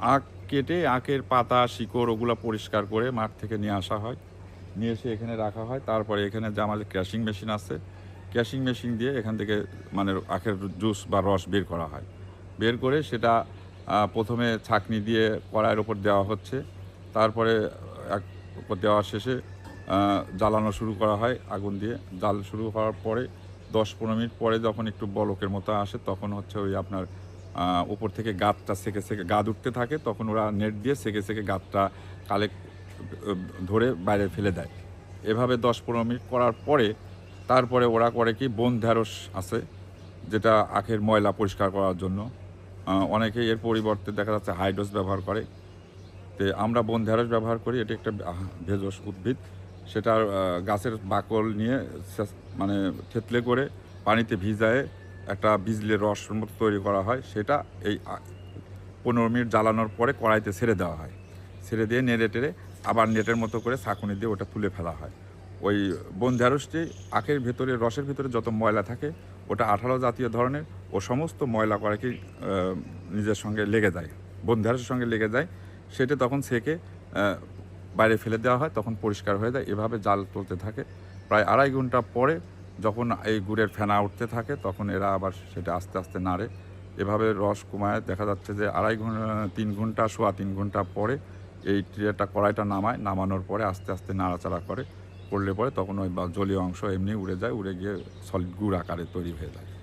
আখ কেটে আখের পাতা, শিকড় ওগুলো পরিষ্কার করে মাঠ থেকে নিয়ে আসা হয়। নিয়ে এসে এখানে রাখা হয়। তারপরে এখানে যে আমাদের ক্র্যাশিং মেশিন আছে ক্র্যাশিং মেশিন দিয়ে এখান থেকে মানে আখের জুস বা রস বের করা হয়। বের করে সেটা প্রথমে ছাকনি দিয়ে কড়াইয়ের ওপর দেওয়া হচ্ছে। তারপরে এক দেওয়া শেষে জ্বালানো শুরু করা হয় আগুন দিয়ে। জাল শুরু হওয়ার পরে দশ পনেরো মিনিট পরে যখন একটু বলকের মতো আসে, তখন হচ্ছে ওই আপনার উপর থেকে গাতটা সেকে সেকে গাদ উঠতে থাকে, তখন ওরা নেট দিয়ে সেকে সেকে গাতটা কালেক্ট ধরে বাইরে ফেলে দেয়। এভাবে দশ পনেরো মিনিট করার পরে, তারপরে ওরা করে কি, বন ঢ্যাঁড়স আছে, যেটা আখের ময়লা পরিষ্কার করার জন্য। অনেকে এর পরিবর্তে দেখা যাচ্ছে হাইড্রোস ব্যবহার করে। তো আমরা বন ঢ্যাঁড়স ব্যবহার করি, এটি একটা ভেষজ উদ্ভিদ। সেটার গাছের বাকল নিয়ে মানে থেতলে করে পানিতে ভিজায়ে একটা বিজলে রস মতো তৈরি করা হয়, সেটা এই পনেরো মিনিট জ্বালানোর পরে কড়াইতে ছেড়ে দেওয়া হয়। ছেড়ে দিয়ে নেড়ে টেড়ে আবার নেটের মতো করে ছাঁকুনি দিয়ে ওটা তুলে ফেলা হয়। ওই বন ঢ্যাঁড়সটি আখের ভেতরে, রসের ভেতরে যত ময়লা থাকে, ওটা আঠালো জাতীয় ধরনের ও সমস্ত ময়লা করে কি নিজের সঙ্গে লেগে যায়। বন ঢ্যাঁড়সের সঙ্গে লেগে যায়, সেটা তখন সেকে বাইরে ফেলে দেওয়া হয়, তখন পরিষ্কার হয়ে যায়। এভাবে জাল তুলতে থাকে। প্রায় আড়াই ঘণ্টা পরে যখন এই গুড়ের ফেনা উঠতে থাকে, তখন এরা আবার সেটা আস্তে আস্তে নাড়ে। এভাবে রস কমায়, দেখা যাচ্ছে যে আড়াই ঘণ্টা তিন ঘণ্টা শোয়া, তিন ঘণ্টা পরে এই ট্রেটা কড়াইটা নামায়, নামানোর পরে আস্তে আস্তে নাড়াচাড়া করে, করলে পরে তখন ওই জলীয় অংশ এমনি উড়ে যায়, উড়ে গিয়ে সলিড গুড় আকারে তৈরি হয়ে যায়